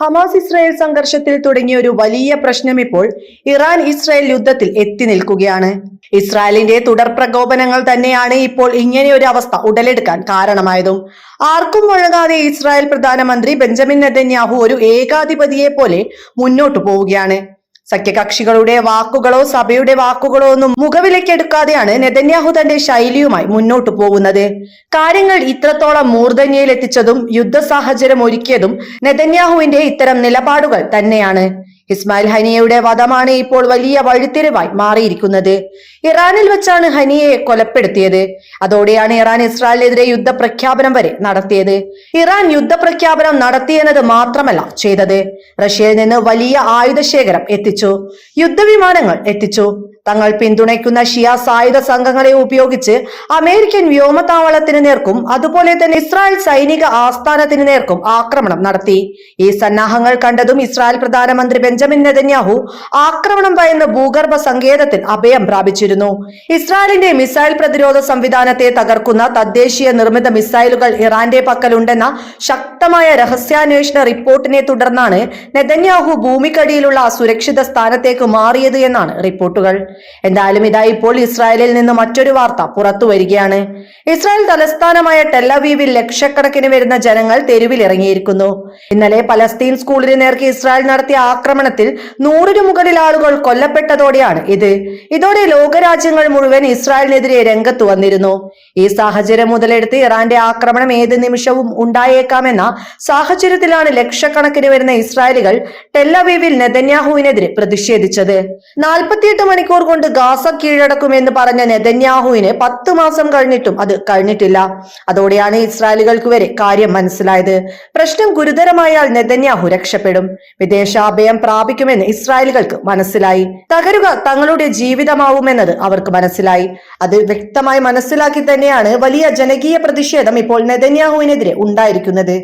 Hamas Israel സംഘർഷത്തിൽ തുടങ്ങിയ ഒരു വലിയ പ്രശ്നം ഇപ്പോൾ ഇറാൻ ഇസ്രായേൽ യുദ്ധത്തിൽ എത്തി നിൽക്കുകയാണ്. ഇസ്രായേലിന്റെ തുടർ പ്രകോപനങ്ങൾ തന്നെയാണ് ഇപ്പോൾ ഇങ്ങനെ ഒരു അവസ്ഥ ഉടലെടുക്കാൻ കാരണമായതും. ആർക്കും വഴങ്ങാതെ ഇസ്രായേൽ പ്രധാനമന്ത്രി ബെഞ്ചമിൻ നെതന്യാഹു ഒരു ഏകാധിപതിയെ പോലെ മുന്നോട്ടു പോവുകയാണ്. സഖ്യകക്ഷികളുടെ വാക്കുകളോ സഭയുടെ വാക്കുകളോ ഒന്നും മുഖവിലക്കെടുക്കാതെയാണ് നെതന്യാഹു തന്റെ ശൈലിയുമായി മുന്നോട്ടു പോകുന്നത്. കാര്യങ്ങൾ ഇത്രത്തോളം മൂർധന്യയിലെത്തിച്ചതും യുദ്ധ സാഹചര്യം ഒരുക്കിയതും നെതന്യാഹുവിന്റെ ഇത്തരം നിലപാടുകൾ തന്നെയാണ്. ഇസ്മായിൽ ഹനിയയുടെ വധമാണ് ഇപ്പോൾ വലിയ വഴിത്തിരിവായി മാറിയിരിക്കുന്നത്. ഇറാനിൽ വെച്ചാണ് ഹനിയയെ കൊലപ്പെടുത്തിയത്. അതോടെയാണ് ഇറാൻ ഇസ്രായേലിനെതിരെ യുദ്ധപ്രഖ്യാപനം വരെ നടത്തിയത്. ഇറാൻ യുദ്ധപ്രഖ്യാപനം നടത്തിയെന്നത് മാത്രമല്ല ചെയ്തത്. റഷ്യയിൽ നിന്ന് വലിയ ആയുധശേഖരം എത്തിച്ചു. യുദ്ധവിമാനങ്ങൾ എത്തിച്ചു. തങ്ങൾ പിന്തുണയ്ക്കുന്ന ഷിയ സായുധ സംഘങ്ങളെ ഉപയോഗിച്ച് അമേരിക്കൻ വ്യോമത്താവളത്തിന് നേർക്കും അതുപോലെ തന്നെ ഇസ്രായേൽ സൈനിക ആസ്ഥാനത്തിന് നേർക്കും ആക്രമണം നടത്തി. ഈ സന്നാഹങ്ങൾ കണ്ടതും ഇസ്രായേൽ പ്രധാനമന്ത്രി ബെഞ്ചമിൻ നെതന്യാഹു ആക്രമണം ഭയന്ന് ഭൂഗർഭ സങ്കേതത്തിൽ അഭയം പ്രാപിച്ചിരുന്നു. ഇസ്രായേലിന്റെ മിസൈൽ പ്രതിരോധ സംവിധാനത്തെ തകർക്കുന്ന തദ്ദേശീയ നിർമ്മിത മിസൈലുകൾ ഇറാന്റെ പക്കലുണ്ടെന്ന ശക്തമായ രഹസ്യാന്വേഷണ റിപ്പോർട്ടിനെ തുടർന്നാണ് നെതന്യാഹു ഭൂമിക്കടിയിലുള്ള സുരക്ഷിത സ്ഥാനത്തേക്ക് മാറിയത് എന്നാണ് റിപ്പോർട്ടുകൾ. എന്തായാലും ഇതാ ഇപ്പോൾ ഇസ്രായേലിൽ നിന്ന് മറ്റൊരു വാർത്ത പുറത്തു വരികയാണ്. ഇസ്രായേൽ തലസ്ഥാനമായ ടെല്ലവീവിൽ ലക്ഷക്കണക്കിന് വരുന്ന ജനങ്ങൾ തെരുവിലിറങ്ങിയിരിക്കുന്നു ഇന്നലെ പലസ്തീൻ സ്കൂളിന് നേർക്ക് ഇസ്രായേൽ നടത്തിയ ആക്രമണത്തിൽ നൂറിനു മുകളിൽ ആളുകൾ കൊല്ലപ്പെട്ടതോടെയാണ് ഇത്. ഇതോടെ ലോകരാജ്യങ്ങൾ മുഴുവൻ ഇസ്രായേലിനെതിരെ രംഗത്ത് വന്നിരുന്നു. ഈ സാഹചര്യം മുതലെടുത്ത് ഇറാന്റെ ആക്രമണം ഏത് നിമിഷവും ഉണ്ടായേക്കാമെന്ന സാഹചര്യത്തിലാണ് ലക്ഷക്കണക്കിന് വരുന്ന ഇസ്രായേലുകൾ ടെല്ലവീവിൽ നെതന്യാഹുവിനെതിരെ പ്രതിഷേധിച്ചത്. നാൽപ്പത്തിയെട്ട് കൊണ്ട് ഗാസ കീഴടക്കുമെന്ന് പറഞ്ഞ നെതന്യാഹുവിന് പത്ത് മാസം കഴിഞ്ഞിട്ടും അത് കഴിഞ്ഞിട്ടില്ല. അതോടെയാണ് ഇസ്രായേലുകൾക്ക് വരെ കാര്യം മനസ്സിലായത്. പ്രശ്നം ഗുരുതരമായാൽ നെതന്യാഹു രക്ഷപ്പെടും. വിദേശാഭയം പ്രാപിക്കുമെന്ന് ഇസ്രായേലുകൾക്ക് മനസ്സിലായി. തകരുക തങ്ങളുടെ ജീവിതമാവുമെന്നത് അവർക്ക് മനസ്സിലായി. അത് വ്യക്തമായി മനസ്സിലാക്കി തന്നെയാണ് വലിയ ജനകീയ പ്രതിഷേധം ഇപ്പോൾ നെതന്യാഹുവിനെതിരെ ഉണ്ടായിരിക്കുന്നത്.